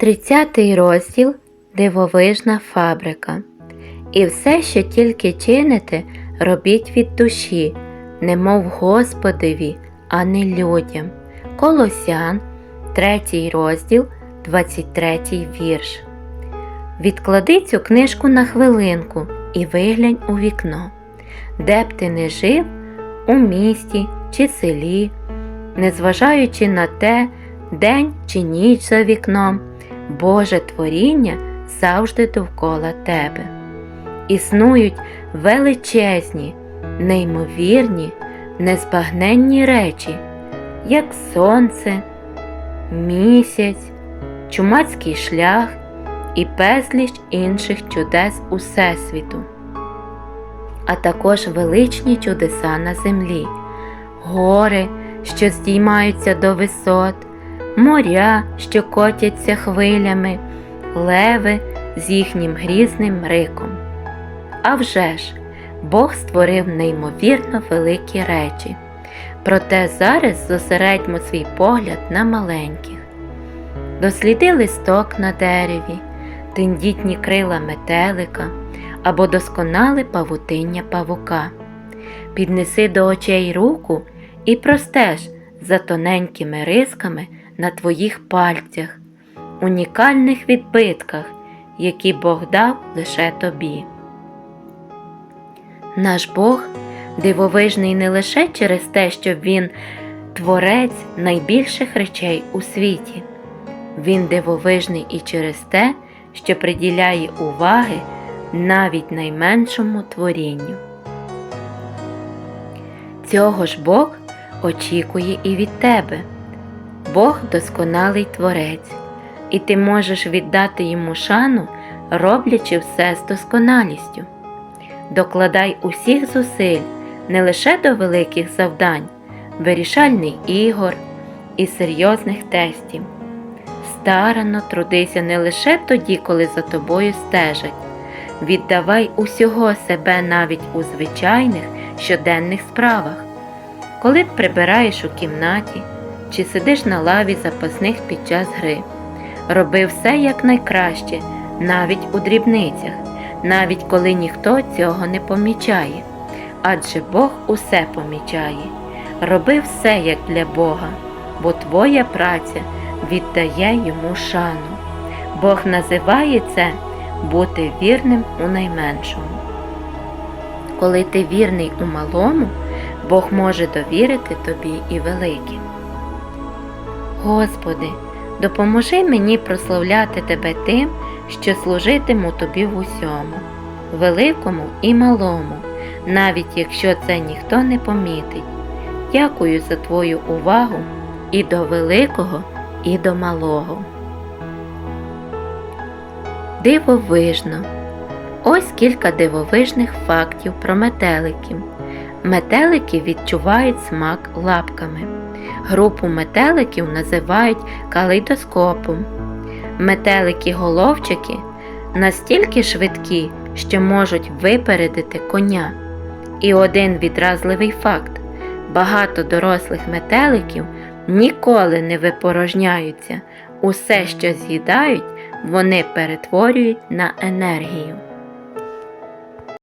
30 розділ Дивовижна фабрика. І все, що тільки чините, робіть від душі, немов Господеві, а не людям. Колосян, 3 розділ, 23 вірш. Відклади цю книжку на хвилинку і виглянь у вікно. Де б ти не жив, у місті чи селі, незважаючи на те, день чи ніч за вікном, Боже творіння завжди довкола тебе. Існують величезні, неймовірні, незбагненні речі, як сонце, місяць, чумацький шлях і безліч інших чудес Усесвіту, а також величні чудеса на землі, гори, що здіймаються до висот, моря, що котяться хвилями, леви з їхнім грізним риком. А вже ж, Бог створив неймовірно великі речі. Проте зараз зосередьмо свій погляд на маленьких. Досліди листок на дереві, тендітні крила метелика або досконале павутиння павука. Піднеси до очей руку і простеж за тоненькими рисками на твоїх пальцях, унікальних відбитках, які Бог дав лише тобі. Наш Бог дивовижний не лише через те, що Він творець найбільших речей у світі. Він дивовижний і через те, що приділяє уваги навіть найменшому творінню. Цього ж Бог очікує і від тебе. Бог досконалий творець, і ти можеш віддати йому шану, роблячи все з досконалістю. Докладай усіх зусиль не лише до великих завдань, вирішальних ігор і серйозних тестів. Старано трудися не лише тоді, коли за тобою стежать. Віддавай усього себе навіть у звичайних щоденних справах. Коли прибираєш у кімнаті чи сидиш на лаві запасних під час гри, роби все якнайкраще, навіть у дрібницях, навіть коли ніхто цього не помічає. Адже Бог усе помічає. Роби все як для Бога, бо твоя праця віддає йому шану. Бог називає це бути вірним у найменшому. Коли ти вірний у малому, Бог може довірити тобі і велике. Господи, допоможи мені прославляти Тебе тим, що служитиму Тобі в усьому, великому і малому, навіть якщо це ніхто не помітить. Дякую за Твою увагу і до великого, і до малого. Дивовижно. Ось кілька дивовижних фактів про метеликів. Метелики відчувають смак лапками. Групу метеликів називають калейдоскопом. Метелики-головчики настільки швидкі, що можуть випередити коня. І один відразливий факт: багато дорослих метеликів ніколи не випорожняються. Усе, що з'їдають, вони перетворюють на енергію.